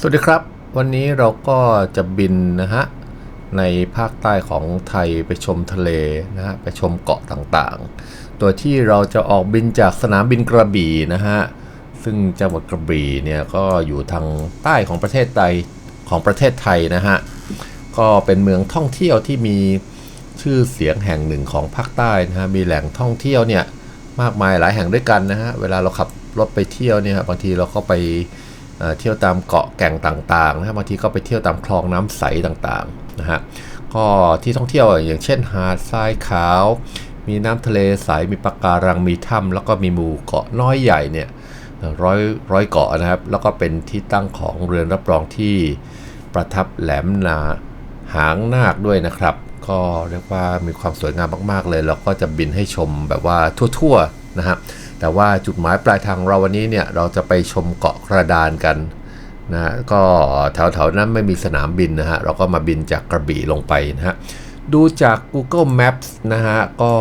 สวัสดีครับ วันนี้เราก็จะบินนะฮะในภาคใต้ของไทยไปชมทะเลนะฮะไปชมเกาะต่างๆ ตัวที่เราจะออกบินจากสนามบินกระบี่นะฮะซึ่งจังหวัดกระบี่เนี่ยก็อยู่ทางใต้ของประเทศไทยของประเทศไทยนะฮะก็เป็นเมืองท่องเที่ยวที่มีชื่อเสียงแห่งหนึ่งของภาคใต้นะฮะมีแหล่งท่องเที่ยวเนี่ยมากมายหลายแห่งด้วยกันนะฮะเวลาเราขับรถไปเที่ยวเนี่ยบางทีเราก็ไป เที่ยวตามเกาะแก่งต่างๆนะบางทีก็ไปเที่ยวตามคลองน้ำใสต่างๆนะฮะก็ที่ท่องเที่ยวอย่างเช่นหาดทรายขาว มีน้ำทะเลใสมีปะการังมีถ้ำแล้วก็มีหมู่เกาะน้อยใหญ่เนี่ยร้อยร้อยเกาะนะครับ แล้วก็เป็นที่ตั้งของเรือนรับรองที่ประทับแหลมนาหางนาคด้วยนะครับ ก็เรียกว่ามีความสวยงามมากๆเลย แล้วก็จะบินให้ชมแบบว่าทั่วๆนะฮะ แต่ว่าจุดหมายปลายทางเราวันนี้เนี่ยเราจะไปชมเกาะกระดานกันนะก็แถวๆนั้นไม่มีสนามบินนะฮะเราก็มาบินจากกระบี่ลงไปนะฮะดูจาก Google Maps นะฮะก็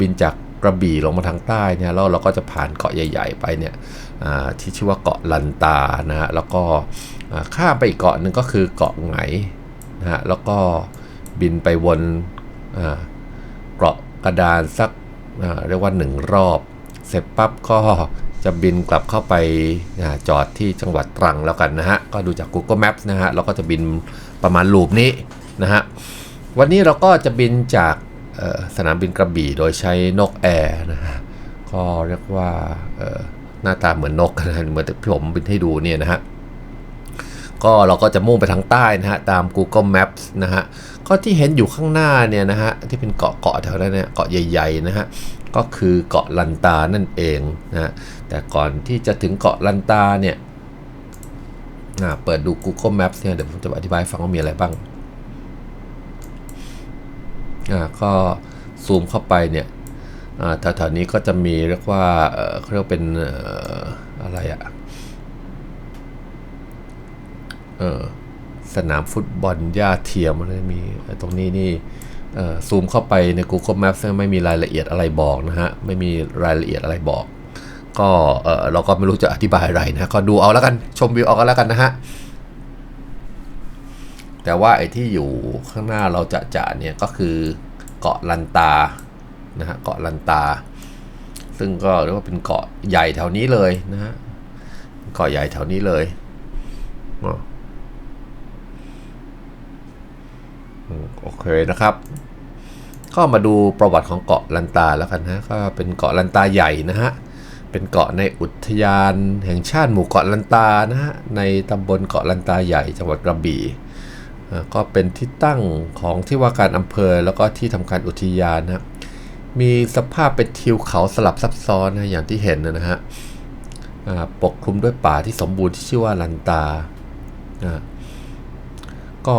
บินจากกระบี่ลงมาทางใต้เนี่ยแล้วเราก็จะผ่านเกาะใหญ่ ๆ ไปเนี่ยที่ชื่อว่าเกาะลันตานะฮะแล้วก็ข้ามไปอีกเกาะหนึ่งก็คือเกาะไหงนะฮะแล้วก็บินไปวนเกาะกระดานสักเรียกว่าหนึ่งรอบ เสร็จปั๊บก็จะบินกลับเข้าไปจอดที่จังหวัดตรังแล้วกันนะฮะ ก็ดูจาก Google Maps นะฮะ เราก็จะบินประมาณลูปนี้นะฮะ วันนี้เราก็จะบินจากสนามบินกระบี่โดยใช้นกแอร์นะฮะ ก็เรียกว่าหน้าตาเหมือนนกนะฮะเหมือนที่ผมบินให้ดูเนี่ยนะฮะ ก็เราก็จะมุ่งไปทางใต้นะฮะ ตาม Google Maps นะฮะ ก็ที่เห็นอยู่ข้างหน้าเนี่ยนะฮะ ที่เป็นเกาะเกาะแถวนั้นเนี่ย เกาะใหญ่ๆนะฮะ ก็คือเกาะลันตานั่นเองนะแต่ก่อนที่จะถึงเกาะลันตาเนี่ยเปิดดู Google Maps เนี่ยเดี๋ยวผมจะอธิบายฟังว่ามีอะไรบ้างก็ซูมเข้าไปเนี่ยแถวๆนี้ก็จะมีเรียกว่าเขาเรียกเป็นออะไรอะสนามฟุตบอลหญ้าเทียมอะไรมีตรงนี้นี่ ซูมเข้าไปใน Google Maps ไม่มีรายละเอียดอะไรบอกนะฮะ ไม่มีรายละเอียดอะไรบอก ก็เออเราก็ไม่รู้จะอธิบายอะไรนะก็ดูเอาแล้วกันชมวิวเอากันแล้วกันนะฮะ แต่ว่าไอ้ที่อยู่ข้างหน้าเราจะจะเนี่ยก็คือเกาะลันตานะฮะเกาะลันตา ซึ่งก็เรียกว่าเป็นเกาะใหญ่แถวนี้เลยนะฮะเกาะใหญ่แถวนี้เลยโอเคนะครับ ก็มาดูประวัติของเกาะลันตาแล้วกันนะก็เป็นเกาะลันตาใหญ่นะฮะเป็นเกาะในอุทยานแห่งชาติหมู่เกาะลันตานะฮะในตำบลเกาะลันตาใหญ่จังหวัดกระบี่อ่าก็เป็นที่ตั้งของที่ว่าการอำเภอแล้วก็ที่ทำการอุทยานนะมีสภาพเป็นทิวเขาสลับซับซ้อนนะอย่างที่เห็นนะฮะอ่าปกคลุมด้วยป่าที่สมบูรณ์ที่ชื่อว่าลันตาอ่าก็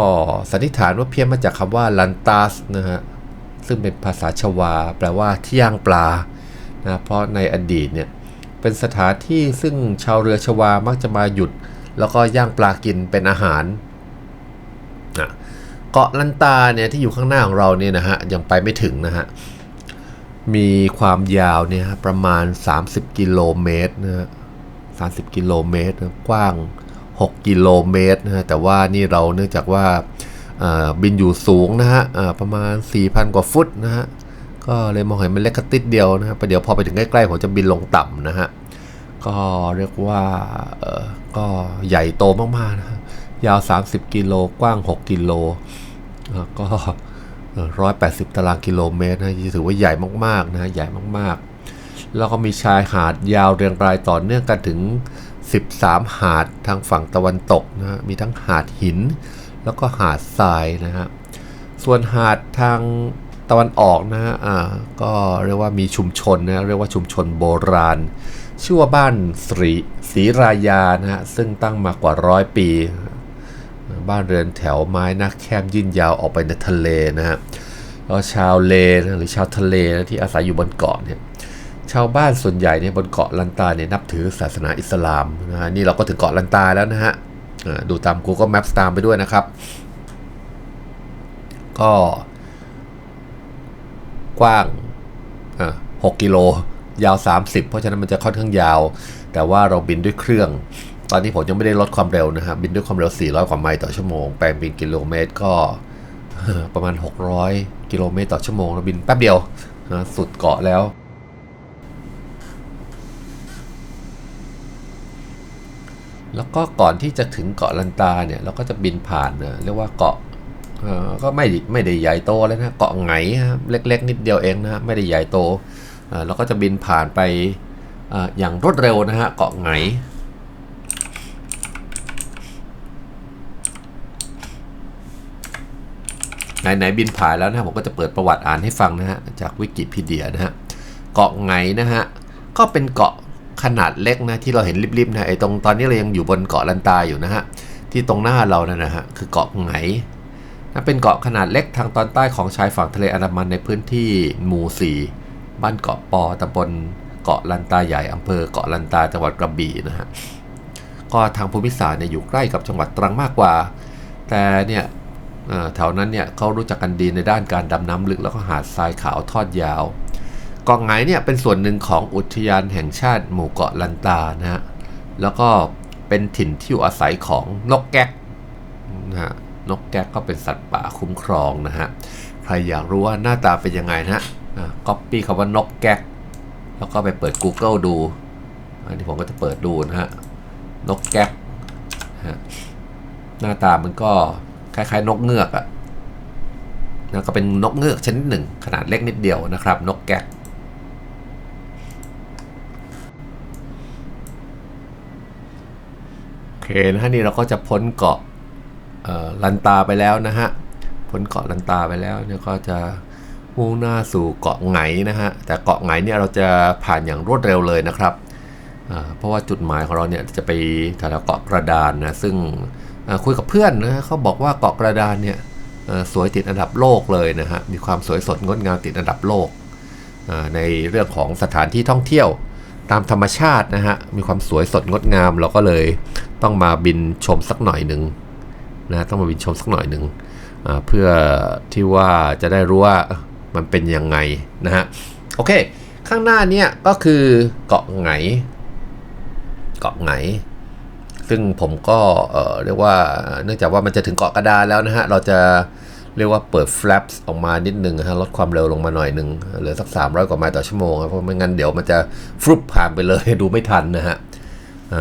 สันนิษฐานว่าเพี้ยนมาจากคำว่าลันตาสนะฮะ ซึ่งเป็นภาษาชวา แปลว่าที่ย่างปลานะเพราะในอดีตเนี่ยเป็นสถานที่ซึ่งชาวเรือชวามักจะมาหยุด แล้วก็ย่างปลากินเป็นอาหารนะเกาะลันตาเนี่ยที่อยู่ข้างหน้าของเราเนี่ยนะฮะยังไปไม่ถึงนะฮะมีความยาวเนี่ยประมาณ 30 กิโลเมตรนะฮะ30 กิโลเมตรกว้าง 6 กิโลเมตรนะฮะแต่ว่านี่เราเนื่องจากว่า บินอยู่สูงนะฮะประมาณ 4,000 กว่าฟุตนะฮะก็เลยมองเห็นมันเล็กติดเดียวนะฮะประเดี๋ยวพอไปถึงใกล้ๆผมจะบินลงต่ำนะฮะก็เรียกว่าก็ใหญ่โตมากๆนะยาว 30 กิโลกว้าง 6 กิโลก็ร้อยแปดสิบตารางกิโลเมตรนะถือว่าใหญ่มากๆนะใหญ่มากๆ แล้วก็มีชายหาดยาวเรียงรายต่อเนื่องกันถึง 13 หาดทางฝั่งตะวันตกนะมีทั้งหาดหิน แล้วก็หาดทรายนะฮะส่วนหาดทางตะวันออกนะฮะอ่าก็เรียกว่ามีชุมชนนะเรียกว่าชุมชนโบราณ ชื่อว่าบ้านศรีศรีรายานะฮะซึ่งตั้งมากว่าร้อยปี บ้านเรือนแถวไม้นักแคบยื่นยาวออกไปในทะเลนะฮะแล้วชาวเลนะหรือชาวทะเลนะที่อาศัยอยู่บนเกาะเนี่ยชาวบ้านส่วนใหญ่เนี่ยบนเกาะลันตาเนี่ยนับถือศาสนาอิสลามนะฮะนี่เราก็ถึงเกาะลันตาแล้วนะฮะ ดูตาม Google Maps ตามไปด้วยนะครับ ก็กว้าง6กิโล ยาว 30 เพราะฉะนั้นมันจะค่อนข้างยาว แต่ว่าเราบินด้วยเครื่อง ตอนนี้ผมยังไม่ได้ลดความเร็วนะฮะบินด้วยความเร็ว 400 กว่าไมล์ต่อชั่วโมง แปลงบินกิโลเมตรก็ประมาณ 600 กิโลเมตรต่อชั่วโมงแล้วบินแป๊บเดียวนะสุดเกาะแล้ว แล้วก็ก่อนที่จะถึงเกาะลันตาเนี่ยเราก็จะบินผ่านเรียกว่าเกาะก็ไม่ไม่ได้ใหญ่โตเลยนะเกาะไหงครับเล็ก ๆ นิดเดียวเองนะไม่ได้ใหญ่โตเอ่อเราก็จะบินผ่านไปอ่ออย่างรวดเร็วนะฮะเกาะไหงไหนๆบินผ่านแล้วนะผมก็จะเปิดประวัติอ่านให้ฟังนะฮะจากวิกิพีเดียนะฮะเกาะไหงนะฮะก็เป็นเกาะ ขนาดเล็กนะที่เราเห็นริบๆนะไอ้ตรงตอนนี้เรายังอยู่บนเกาะลันตาอยู่นะฮะที่ตรงหน้าเรานั่นะฮะคือเกาะไหงนะเป็นเกาะขนาดเล็กทางตอนใต้ของชายฝั่งทะเลอันดามันในพื้นที่หมู่สี่บ้านเกาะปอตำบลเกาะลันตาใหญ่อำเภอเกาะลันตาจังหวัดกระบี่นะฮะก็ทางภูมิศาสตร์เนี่ยอยู่ใกล้กับจังหวัดตรังมากกว่า แต่เนี่ยแถวนั้นเนี่ยเขารู้จักกันดีในด้านการดำน้ำลึกแล้วก็หาดทรายขาวทอดยาว กาะไหงเนี่ยเป็นส่วนหนึ่งของอุทยานแห่งชาติหมู่เกาะลันตานะฮะแล้วก็เป็นถิ่นที่อยู่อาศัยของนกแก๊กนะฮะนกแก๊กก็เป็นสัตว์ป่าคุ้มครองนะฮะใครอยากรู้ว่าหน้าตาเป็นยังไงนะฮะก๊อปปี้คำว่านกแก๊กแล้วก็ไปเปิด Google ดู อันนี้ผมก็จะเปิดดูนะฮะ นกแก๊กฮะหน้าตามันก็คล้ายๆ นกเงือกอะนะก็เป็นนกเงือกชนิดหนึ่ง ขนาดเล็กนิดเดียวนะครับ นกแก๊กโอ เคนะฮะนี่เราก็จะพ้นเกาะลันตาไปแล้วนะฮะพ้นเกาะลันตาไปแล้วเนี่ยก็จะมุ่งหน้าสู่เกาะไหงนะฮะแต่เกาะไหงเนี่ยเราจะผ่านอย่างรวดเร็วเลยนะครับเพราะว่าจุดหมายของเราเนี่ยจะไปแถวเกาะกระดานนะซึ่งคุยกับเพื่อนนะเขาบอกว่าเกาะกระดานเนี่ยสวยติดอันดับโลกเลยนะฮะมีความสวยสดงดงามติดอันดับโลก ในเรื่องของสถานที่ท่องเที่ยวตามธรรมชาตินะฮะมีความสวยสดงดงามเราก็เลย ต้องมาบินชมสักหน่อยหนึ่งนะต้องมาบินชมสักหน่อยหนึ่งเพื่อที่ว่าจะได้รู้ว่ามันเป็นยังไงนะฮะโอเค ข้างหน้าเนี่ยก็คือเกาะไหงเกาะไหงซึ่งผมก็เเรียกว่าเนื่องจากว่ามันจะถึงเกาะกระดานแล้วนะฮะ เราจะเรียกว่าเปิด flaps ออกมานิดนึงนะฮะลดความเร็วลงมาหน่อยหนึ่งเหลือสัก 300 กว่าไมล์ต่อชั่วโมงเพราะไม่งั้นเดี๋ยวมันจะฟลุปผ่านไปเลยดูไม่ทันนะฮะ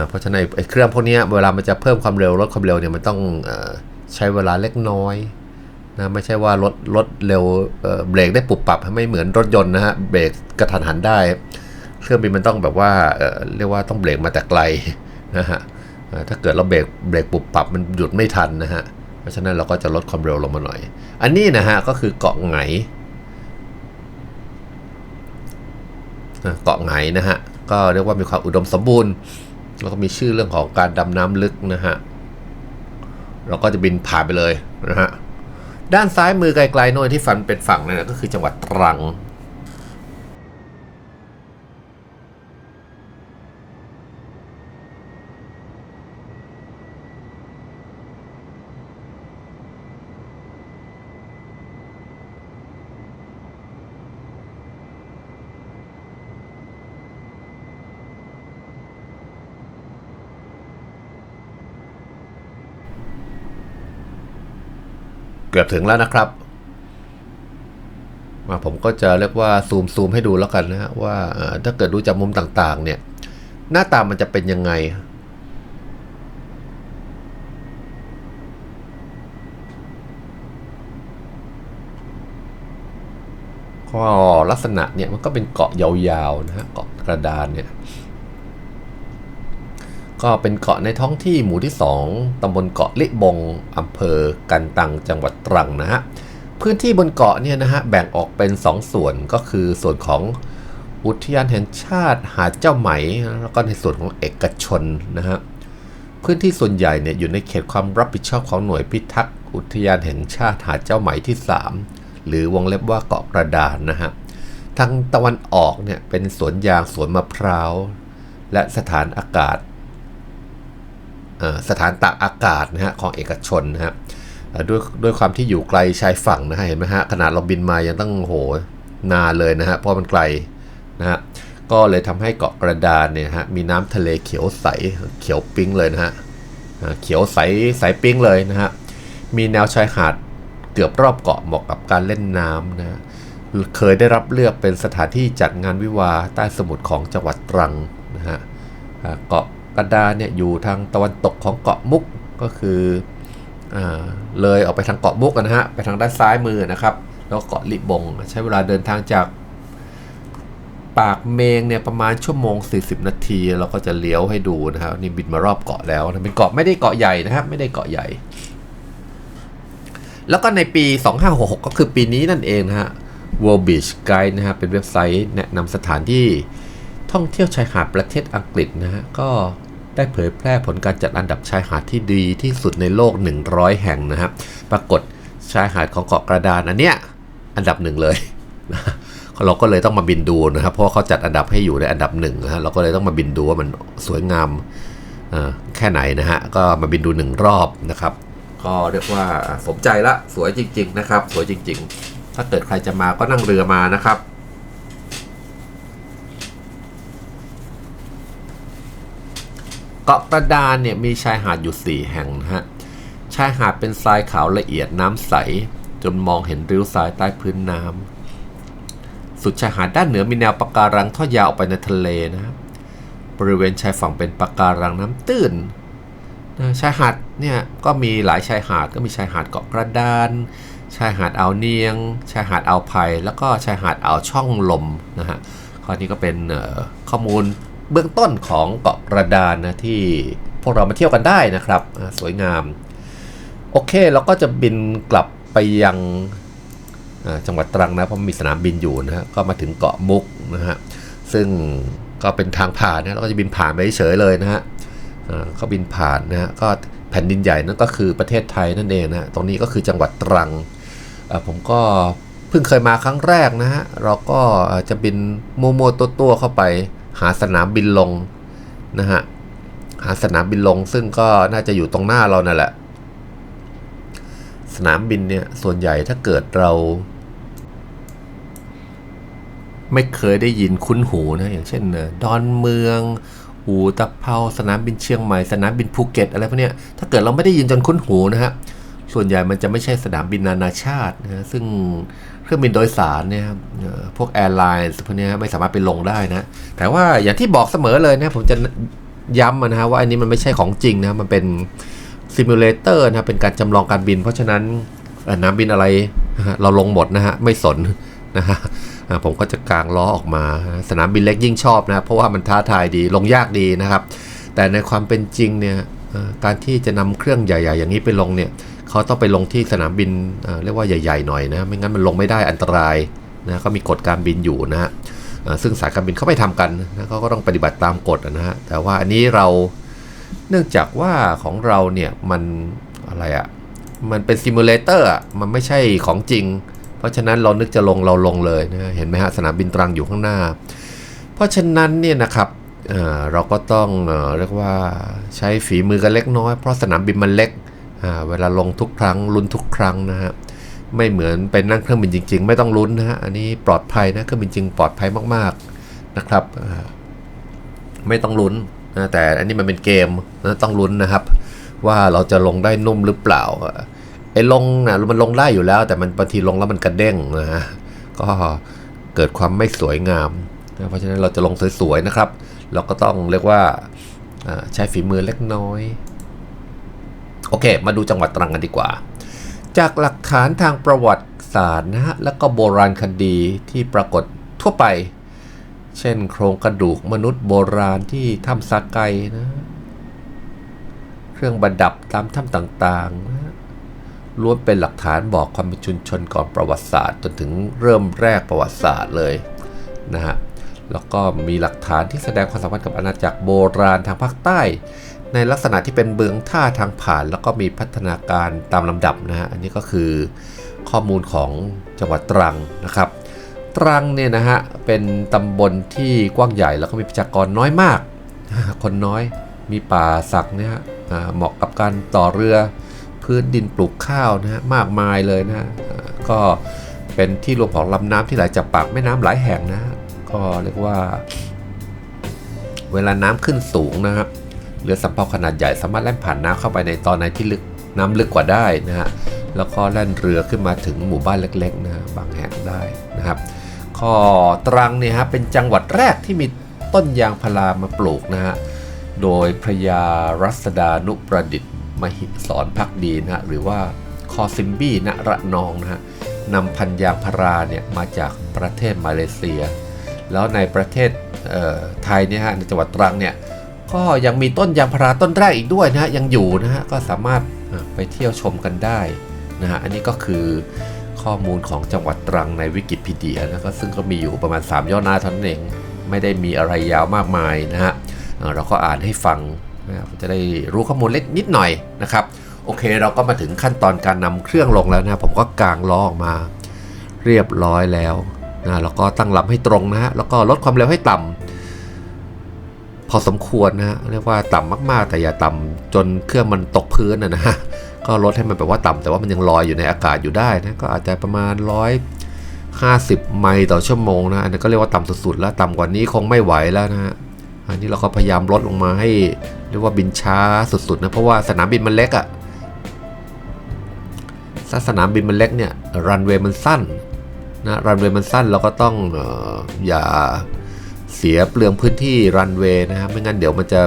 เพราะฉะนั้นไอ้เครื่องพวกนี้เวลามันจะเพิ่มความเร็วลดความเร็วเนี่ยมันต้องอใช้เวลาเล็กน้อยนะไม่ใช่ว่าลดลดเร็วเบรกได้ปุบปรับไม่เหมือนรถยนต์นะฮะเบรกกระทันหันได้ เครื่องบินมันต้องแบบว่าเเรียกว่าต้องเบรกมาแต่ไกลนะฮะถ้าเกิดเราเบรกเบรกปุบปรับมันหยุดไม่ทันนะฮะเพราะฉะนั้นเราก็จะลดความเร็วลงมาหน่อย อันนี้นะฮะก็คือเกาะไหงเกาะไหงนะฮะก็เรียกว่ามีความอุดมสมบูรณ์ แล้วก็มีชื่อเรื่องของการดำน้ำลึกนะฮะเราก็จะบินผ่านไปเลยนะฮะด้านซ้ายมือไกลๆโน่นที่ฝันเป็นฝั่งนั่นนะก็คือจังหวัดตรัง กือบถึงแล้วนะครับมาผมก็จะเรียกว่าซูมซูมให้ดูแล้วกันนะฮะว่าถ้าเกิดดูจากมุมต่างๆ เนี่ย หน้าตามันจะเป็นยังไง ก็ลักษณะเนี่ยมันก็เป็นเกาะยาวๆนะฮะเกาะกระดานเนี่ย ก็เป็นเกาะในท้องที่หมู่ที่ 2ตำบลเกาะลิบงอำเภอกันตังจังหวัดตรังนะฮะ พื้นที่บนเกาะเนี่ยนะฮะแบ่งออกเป็น 2 ส่วนก็คือส่วนของอุทยานแห่งชาติหาดเจ้าไหม แล้วก็ในส่วนของเอกชนนะฮะ พื้นที่ส่วนใหญ่เนี่ยอยู่ในเขตความรับผิดชอบของหน่วยพิทักษ์อุทยานแห่งชาติหาดเจ้าไหมที่ 3 หรือวงเล็บว่าเกาะกระดานนะฮะ ทางตะวันออกเนี่ยเป็นสวนยางสวนมะพร้าว และสถานอากาศ สถานตากอากาศนะฮะของเอกชนนะฮะด้วยด้วยความที่อยู่ไกลชายฝั่งนะฮะเห็นไหมฮะขนาดเราบินมายังต้องโหนานเลยนะฮะเพราะมันไกลนะฮะก็เลยทำให้เกาะกระดานเนี่ยฮะมีน้ำทะเลเขียวใสเขียวปิ๊งเลยนะฮะเขียวใสใสปิ๊งเลยนะฮะมีแนวชายหาดเกือบรอบเกาะเหมาะกับการเล่นน้ำนะเคยได้รับเลือกเป็นสถานที่จัดงานวิวาใต้สมุทรของจังหวัดตรังนะฮะเกาะ กระดานเนี่ยอยู่ทางตะวันตกของเกาะมุกก็คืออเลยออกไปทางเกาะมุกนะฮะไปทางด้านซ้ายมือนะครับ แล้วเกาะลิบง ใช้เวลาเดินทางจากปากเมงเนี่ยประมาณชั่วโมง 40 นาทีเราก็จะเลี้ยวให้ดูนะครับนี่บินมารอบเกาะแล้วนะเป็นเกาะไม่ได้เกาะใหญ่นะครับไม่ได้เกาะใหญ่ แล้วก็ในปี 2566 ก็คือปีนี้นั่นเองนะฮะ World Beach Guide นะฮะเป็นเว็บไซต์แนะนำสถานที่ท่องเที่ยวชายหาดประเทศอังกฤษนะฮะก็ ได้เผยแพร่ผลการจัดอันดับชายหาดที่ดีที่สุดในโลก 100 แห่งนะครับ ปรากฏชายหาดของเกาะกระดานอันเนี้ยอันดับหนึ่งเลยนะเราก็เลยต้องมาบินดูนะครับ เพราะเขาจัดอันดับให้อยู่ในอันดับหนึ่งนะฮะเราก็เลยต้องมาบินดูว่ามันสวยงามแค่ไหนนะฮะ ก็มาบินดูหนึ่งรอบนะครับ ก็เรียกว่าสมใจละ สวยจริง ๆ นะครับ สวยจริง ๆ ถ้าเกิดใครจะมาก็นั่งเรือมานะครับ เกาะกระดานเนี่ยมีชายหาดอยู่ 4 แห่งนะฮะ ชายหาดเป็นทรายขาวละเอียดน้ำใส จนมองเห็นริ้วทรายใต้พื้นน้ำ สุดชายหาดด้านเหนือมีแนวปะการังทอดยาวออกไปในทะเลนะครับบริเวณชายฝั่งเป็นปะการังน้ำตื้นนะชายหาดเนี่ยก็มีหลายชายหาดก็มีชายหาดเกาะกระดาน ชายหาดอ่าวเนียง ชายหาดอ่าวไผ่แล้วก็ชายหาดอ่าวช่องลมนะฮะข้อนี้ก็เป็นข้อมูล เบื้องต้นของเกาะกระดานนะที่พวกเรามาเที่ยวกันได้นะครับ สวยงาม โอเคเราก็จะบินกลับไปยังจังหวัดตรังนะเพราะมีสนามบินอยู่นะฮะก็มาถึงเกาะมุกนะฮะซึ่งก็เป็นทางผ่านนะเราก็จะบินผ่านไปเฉยเลยนะฮะอ่าก็บินผ่านนะฮะก็แผ่นดินใหญ่นั่นก็คือประเทศไทยนั่นเองนะตรงนี้ก็คือจังหวัดตรังผมก็เพิ่งเคยมาครั้งแรกนะฮะเราก็จะบินโมโมตัวตัวเข้าไป หาสนามบินลงนะฮะหาสนามบินลงซึ่งก็น่าจะอยู่ตรงหน้าเรานั่นแหละ สนามบินเนี่ยส่วนใหญ่ถ้าเกิดเรา ไม่เคยได้ยินคุ้นหูนะอย่างเช่นเอ่อดอนเมืองอูตะเภาสนามบินเชียงใหม่สนามบินภูเก็ตอะไรพวกเนี้ยถ้าเกิดเราไม่ได้ยินจนคุ้นหูนะฮะ ส่วนใหญ่มันจะไม่ใช่สนามบินนานาชาตินะซึ่งเครื่องบินโดยสารเนี่ยครับพวกแอร์ไลน์พวกเนี้ยไม่สามารถไปลงได้นะ แต่ว่าอย่างที่บอกเสมอเลยนะผมจะย้ำนะฮะว่าอันนี้มันไม่ใช่ของจริงนะ มันเป็นซิมูเลเตอร์นะครับเป็นการจำลองการบิน เพราะฉะนั้นน้ำบินอะไรเราลงหมดนะฮะ ไม่สนนะฮะผมก็จะกางล้อออกมา สนามบินเล็กยิ่งชอบนะ เพราะว่ามันท้าทายดีลงยากดีนะครับ แต่ในความเป็นจริงเนี่ยการที่จะนำเครื่องใหญ่ ๆ อย่างนี้ไปลงเนี่ย เขาต้องไปลงที่สนามบินเเรียกว่าใหญ่ๆหน่อยนะไม่งั้นมันลงไม่ได้อันตรายนะเขามีกฎการบินอยู่นะฮะซึ่งสายการบินเขาไม่ทำกันนะเขาก็ต้องปฏิบัติตามกฎนะฮะแต่ว่าอันนี้เราเนื่องจากว่าของเราเนี่ยมันอะไรอะ่ะมันเป็นซิมูเลเตอร์อะมันไม่ใช่ของจริง เพราะฉะนั้นเรานึกจะลงเราลงเลยนะเห็นไหมฮะสนามบินตรังอยู่ข้างหน้า เพราะฉะนั้นเนี่ยนะครับเเราก็ต้องเอเรียกว่าใช้ฝีมือกันเล็กน้อยเพราะสนามบินมันเล็ก เวลาลงทุกครั้งลุ้นทุกครั้งนะฮะไม่เหมือนเป็นนั่งเครื่องบินจริง ๆ ไม่ต้องลุ้นนะฮะอันนี้ปลอดภัยนะเครื่องบินจริงปลอดภัยมากๆนะครับไม่ต้องลุ้นนะแต่อันนี้มันเป็นเกมนะต้องลุ้นนะครับ ว่าเราจะลงได้นุ่มหรือเปล่าไอ้ลงนะมันลงได้อยู่แล้ว แต่มันบางทีลงแล้วมันกระเด้งนะฮะก็เกิดความไม่สวยงามนะเพราะฉะนั้นเราจะลงสวยๆนะครับ เราก็ต้องเรียกว่าใช้ฝีมือเล็กน้อย โอเค มาดูจังหวัดตรังกันดีกว่า จากหลักฐานทางประวัติศาสตร์นะฮะ แล้วก็โบราณคดีที่ปรากฏทั่วไป เช่นโครงกระดูกมนุษย์โบราณที่ถ้ำซาไกนะ เครื่องประดับตามถ้ำต่างๆนะล้วนเป็นหลักฐานบอกความเป็นชุมชนก่อนประวัติศาสตร์จนถึงเริ่มแรกประวัติศาสตร์เลยนะฮะแล้วก็มีหลักฐานที่แสดงความสัมพันธ์กับอาณาจักรโบราณทางภาคใต้ ในลักษณะที่เป็นเบืองท่าทางผ่าน แล้วก็มีพัฒนาการตามลำดับนะฮะอันนี้ก็คือข้อมูลของจังหวัดตรังนะครับ ตรังเนี่ยนะฮะเป็นตำบลที่กว้างใหญ่แล้วก็มีประชากรน้อยมาก คนน้อยมีป่าสักเนี่ยฮะเหมาะกับการต่อเรือพื้นดินปลูกข้าวนะฮะมากมายเลยนะะก็เป็นที่รวมของลำน้ำที่ไหลจากปากแม่น้ำหลายแห่งนะก็เรียกว่า เวลาน้ำขึ้นสูงนะครับ เรือสำเภาขนาดใหญ่สามารถแล่นผ่านน้ำเข้าไปในตอนไหนที่ลึกน้ำลึกกว่าได้นะฮะแล้วก็แล่นเรือขึ้นมาถึงหมู่บ้านเล็กๆนะฮะบางแห่งได้นะครับข้อตรังเนี่ยฮะเป็นจังหวัดแรกที่มีต้นยางพารามาปลูกนะฮะโดยพระยารัศดานุประดิษฐ์ มหิสรพักดีนะฮะหรือว่าคอซิมบี้ณระนองนะฮะนำพันยางพาราเนี่ยมาจากประเทศมาเลเซีย แล้วในประเทศไทยเนี่ยฮะในจังหวัดตรังเนี่ย ก็ยังมีต้นยางพาราต้นแรกอีกด้วยนะฮะยังอยู่นะฮะก็สามารถไปเที่ยวชมกันได้นะฮะอันนี้ก็คือข้อมูลของจังหวัดตรังในวิกิพีเดียนะก็ซึ่งก็มีอยู่ประมาณ 3 ย่อหน้าเท่านั้นเองไม่ได้มีอะไรยาวมากมายนะฮะเราก็อ่านให้ฟังนะจะได้รู้ข้อมูลเล็กนิดหน่อยนะครับโอเคเราก็มาถึงขั้นตอนการนำเครื่องลงแล้วนะผมก็กางล้อออกมา เรียบร้อยแล้วนะแล้วก็ตั้งลำให้ตรงนะฮะแล้วก็ลดความเร็วให้ต่ำ พอสมควรนะฮะเรียกว่าต่ำมากๆ แต่อย่าต่ำจนเครื่องมันตกพื้นนะฮะก็ลดให้มันแบบว่าต่ำแต่ว่ามันยังลอยอยู่ในอากาศอยู่ได้นะก็อาจจะประมาณร้อยห้าสิบไมล์ต่อชั่วโมงนะอันนี้ก็เรียกว่าต่ำสุดๆแล้วต่ำกว่านี้คงไม่ไหวแล้วนะฮะอันนี้เราก็พยายามลดลงมาให้เรียกว่าบินช้าสุดๆนะเพราะว่าสนามบินมันเล็กอะถ้าสนามบินมันเล็กเนี่ยรันเวย์มันสั้นนะรันเวย์มันสั้นเราก็ต้องอออย่า เสียเปลืองพื้นที่รันเวย์นะครับไม่งั้นเดี๋ยวมันจะ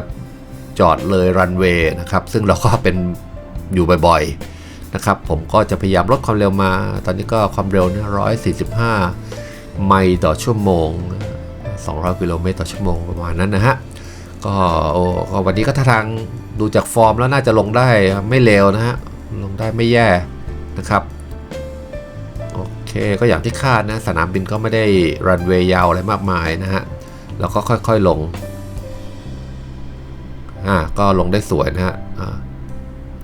จอดเลยรันเวย์นะครับ ซึ่งเราก็เป็นอยู่บ่อยๆนะครับ ผมก็จะพยายามลดความเร็วมา ตอนนี้ก็ความเร็วนะ145 ไมล์ต่อชั่วโมง 200 กิโลเมตรต่อชั่วโมงประมาณนั้นนะฮะก็โอ้ก็วันนี้ก็ท่าทางดูจากฟอร์มแล้วน่าจะลงได้ไม่เลวนะฮะ ลงได้ไม่แย่นะครับ โอเคก็อย่างที่คาดนะ สนามบินก็ไม่ได้รันเวย์ยาวอะไรมากมายนะฮะ แล้วก็ค่อยๆลงอ่าก็ลงได้สวยนะฮะอ่า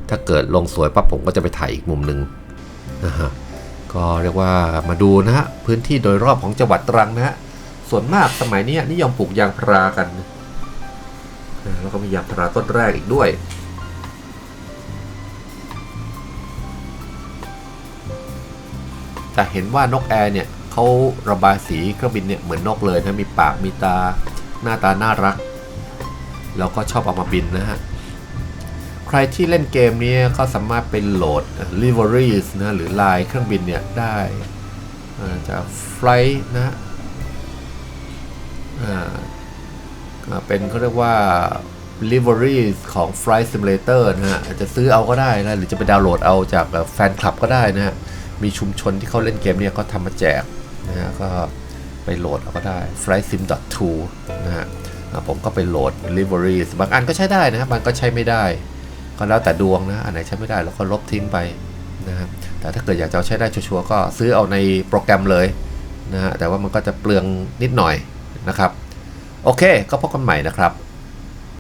ถ้าเกิดลงสวยปั๊บผมก็จะไปถ่ายอีกมุมหนึ่งนะฮะก็เรียกว่ามาดูนะฮะพื้นที่โดยรอบของจังหวัดตรังนะฮะส่วนมากสมัยนี้นิยมปลูกยางพารากันแล้วก็มียางพาราต้นแรกอีกด้วยแต่เห็นว่านกแอร์เนี่ย เขาระบายสีเครื่องบินเนี่ยเหมือนนกเลยนะมีปากมีตาหน้าตาน่ารัก แล้วก็ชอบเอามาบินนะฮะ ใครที่เล่นเกมนี้ก็สามารถไปโหลด liveries นะหรือลายเครื่องบินเนี่ยได้จาก Flight นะอ่าเป็นเขาเรียกว่า liveries ของ Flight Simulator นะฮะจจะซื้อเอาก็ได้นะหรือจะไปดาวน์โหลดเอาจากแฟนคลับก็ได้นะฮะมีชุมชนที่เขาเล่นเกมเนี่ยเขาทำมาแจก นะฮะก็ไปโหลดเอาก็ได้ flightsim.2 นะฮะผมก็ไปโหลด liveries บางอันก็ใช้ได้นะครับบางก็ใช้ไม่ได้ ก็แล้วแต่ดวงนะ อันไหนใช้ไม่ได้เราก็ลบทิ้งไปนะครับแต่ถ้าเกิดอยากจะใช้ได้ชัวร์ๆก็ซื้อเอาในโปรแกรมเลยนะฮะแต่ว่ามันก็จะเปลืองนิดหน่อยนะครับ โอเค ก็พบกันใหม่นะครับ